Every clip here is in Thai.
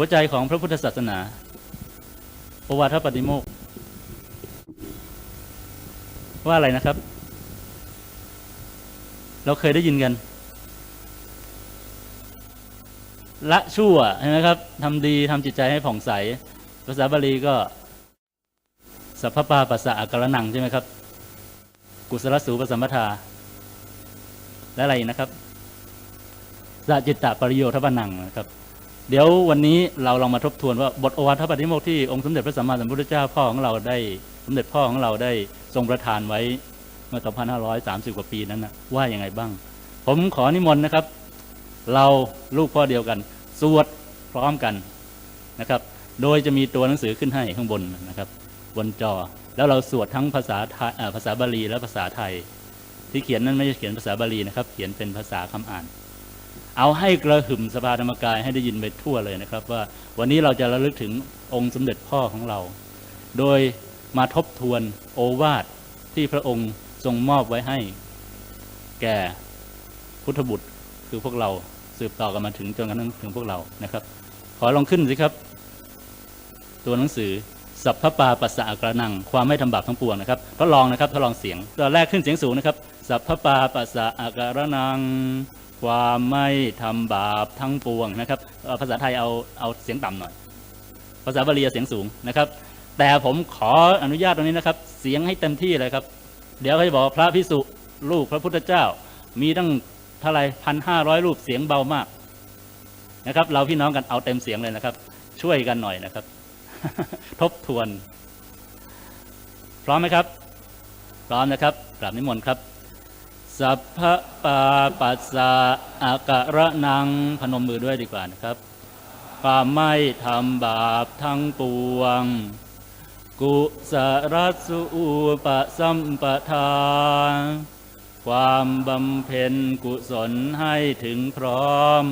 หัวใจของพระพุทธศาสนาโอวาทปฏิโมกว่าอะไรนะครับ เราเคยได้ยินกัน ละชั่วใช่ไหมครับทำดีทำจิตใจให้ผ่องใส ภาษาบาลีก็ สัพพปาปัสสะอักกรนังใช่ไหมครับ กุศลสูปสัมปทา และอะไรนะครับสจิตตปริโยทปนังนะครับ เดี๋ยววันนี้เราลองมาทบทวนว่าบทโอวาทปฏิโมกข์ที่องค์สมเด็จพระสัมมาสัมพุทธเจ้าพ่อของเราได้สมเด็จพ่อของเราได้ทรงประทานไว้เมื่อ 2530 กว่าปีนั้นนะว่าอย่างไงบ้าง ผมขอนิมนต์นะครับ เราลูกพ่อเดียวกัน สวดพร้อมกันนะครับ โดยจะมีตัวหนังสือขึ้นให้ข้างบนนะครับ บนจอแล้วเราสวดทั้งภาษาภาษาบาลีและภาษาไทย ที่เขียนนั้นไม่ใช่เขียนภาษาบาลีนะครับ เขียนเป็นภาษาคำอ่าน เอาให้กระหึ่มสภาธรรมกายให้ได้ยินไปทั่วเลยนะครับ ว่าวันนี้เราจะระลึกถึงองค์สมเด็จพ่อของเรา โดยมาทบทวนโอวาทที่พระองค์ทรงมอบไว้ให้ แก่พุทธบุตรคือพวกเราสืบต่อกันมาถึงจนกระทั่งถึงพวกเรานะครับ ขอลองขึ้นสิครับ ตัวหนังสือสัพพปาปัสสะกระนัง ความไม่ทำบาปทั้งปวงนะครับทดลองนะครับทดลองเสียงตัวแรกขึ้นเสียงสูงนะครับ สัพพปาปัสสะกระนัง ความไม่ทำบาปทั้งปวงนะครับภาษาไทยเอาเอาเสียงต่ำหน่อย ภาษาบาลีเสียงสูงนะครับ แต่ผมขออนุญาตตรงนี้นะครับ เสียงให้เต็มที่เลยครับ เดี๋ยวเขาจะบอกพระพิสุรูปพระพุทธเจ้า มีตั้งเท่าไรพันห้าร้อยรูปเสียงเบามากนะครับ เราพี่น้องกันเอาเต็มเสียงเลยนะครับ ช่วยกันหน่อยนะครับ ทบทวน พร้อมไหมครับ พร้อมนะครับกราบนิมนต์ครับ สัพพปาปัสสะอากะระนังพนมมือด้วยดีกว่านะครับความไม่ทำบาปทั้งปวง กุสรัสุปะสัมปทา ความบำเพ็ญกุศลให้ถึงพร้อม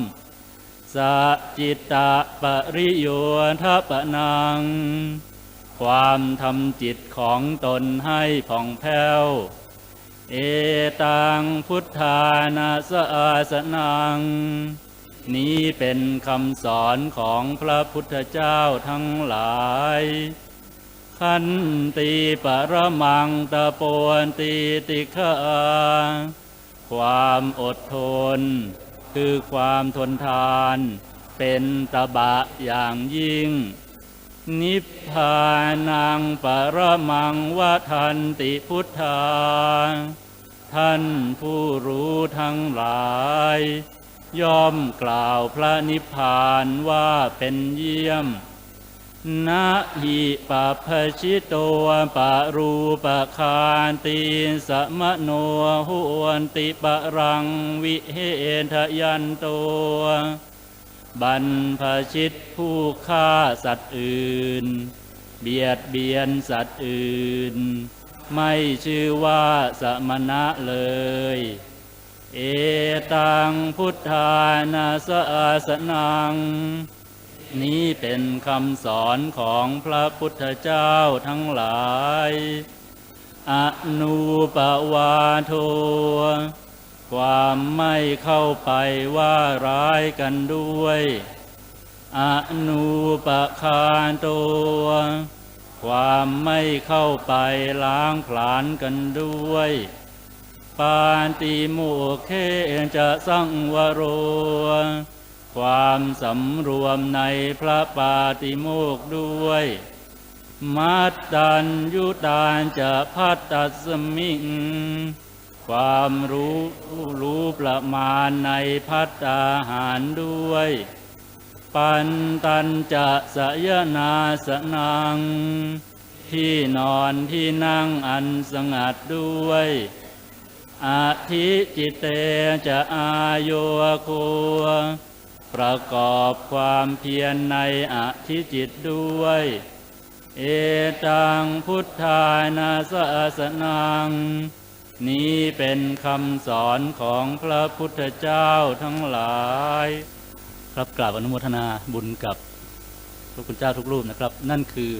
สัจิตตะปริโยทปนัง ความทำจิตของตนให้ผ่องแผ้ว เอตังพุทธานาสอาสนัง นี้เป็นคำสอนของพระพุทธเจ้าทั้งหลาย ขันติปรมังตะโปนติติฆาความอดทน คือความทนทาน เป็นตบะอย่างยิ่ง นิพพานังปรมังวะทันติพุทธา ท่านผู้รู้ทั้งหลาย ย่อมกล่าวพระนิพพานว่าเป็นเยี่ยมนะหิปะพชิโตปะรูปะคานติสมโนหวนติปะรังวิเหทยันโต บรรพชิตผู้ฆ่าสัตว์อื่น เบียดเบียนสัตว์อื่น ไม่ชื่อว่าสมณะเลย เอตังพุทธานาสอาสนัง นี้เป็นคำสอนของพระพุทธเจ้าทั้งหลาย อนุปวาโท ความไม่เข้าไปว่าร้ายกันด้วย อนุปคานโตความไม่เข้าไปล้างผลาญกันด้วย ปาติโมกเคจะสังวโร ความสำรวมในพระปาติโมกด้วย มัตตัญยุตานจะพัตตัสมิง ความรู้รู้ประมาณในพัตตาหารด้วย ปันตันจะสยนาสนัง ที่นอนที่นั่งอันสงัดด้วยอาทิจิเตจะอาโยโคประกอบความเพียรในอธิจิตด้วย เอตังพุทธานาสสนัง นี้เป็นคำสอนของพระพุทธเจ้าทั้งหลาย ครับกราบอนุโมทนาบุญกับพระคุณเจ้าทุกรูปนะครับ นั่นคือ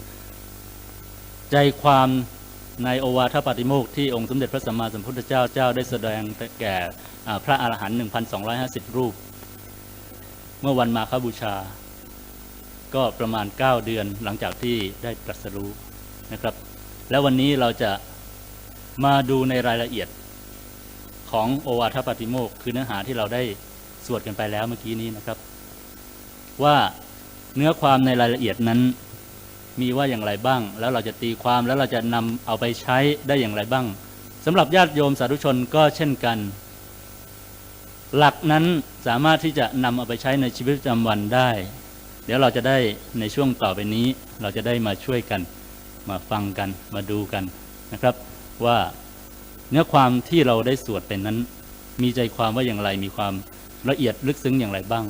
ใจความในโอวาทปาติโมกข์ที่องค์สมเด็จพระสัมมาสัมพุทธเจ้าเจ้าได้แสดงแก่พระอาหารหันต์1,250 รูป เมื่อวันมาคบูชา ก็ประมาณ 9 เดือนหลังจากที่ได้ตรัสรู้นะครับ แล้ววันนี้เราจะ มาดูในรายละเอียดของโอวาทปาติโมกคือเนื้อหาที่เราได้สวดกันไปแล้วเมื่อกี้นี้นะครับ ว่าเนื้อความในรายละเอียดนั้น มีว่าอย่างไรบ้าง แล้วเราจะตีความแล้วเราจะนำเอาไปใช้ได้อย่างไรบ้างสำหรับญาติโยมสาธุชนก็เช่นกัน หลักนั้นสามารถที่จะนำเอาไปใช้ในชีวิตประจำวันได้ เดี๋ยวเราจะได้ในช่วงต่อไปนี้ เราจะได้มาช่วยกัน มาฟังกันมาดูกันนะครับ ว่าเนื้อความที่เราได้สวดเป็นนั้น มีใจความว่าอย่างไรมีความละเอียดลึกซึ้งอย่างไรบ้าง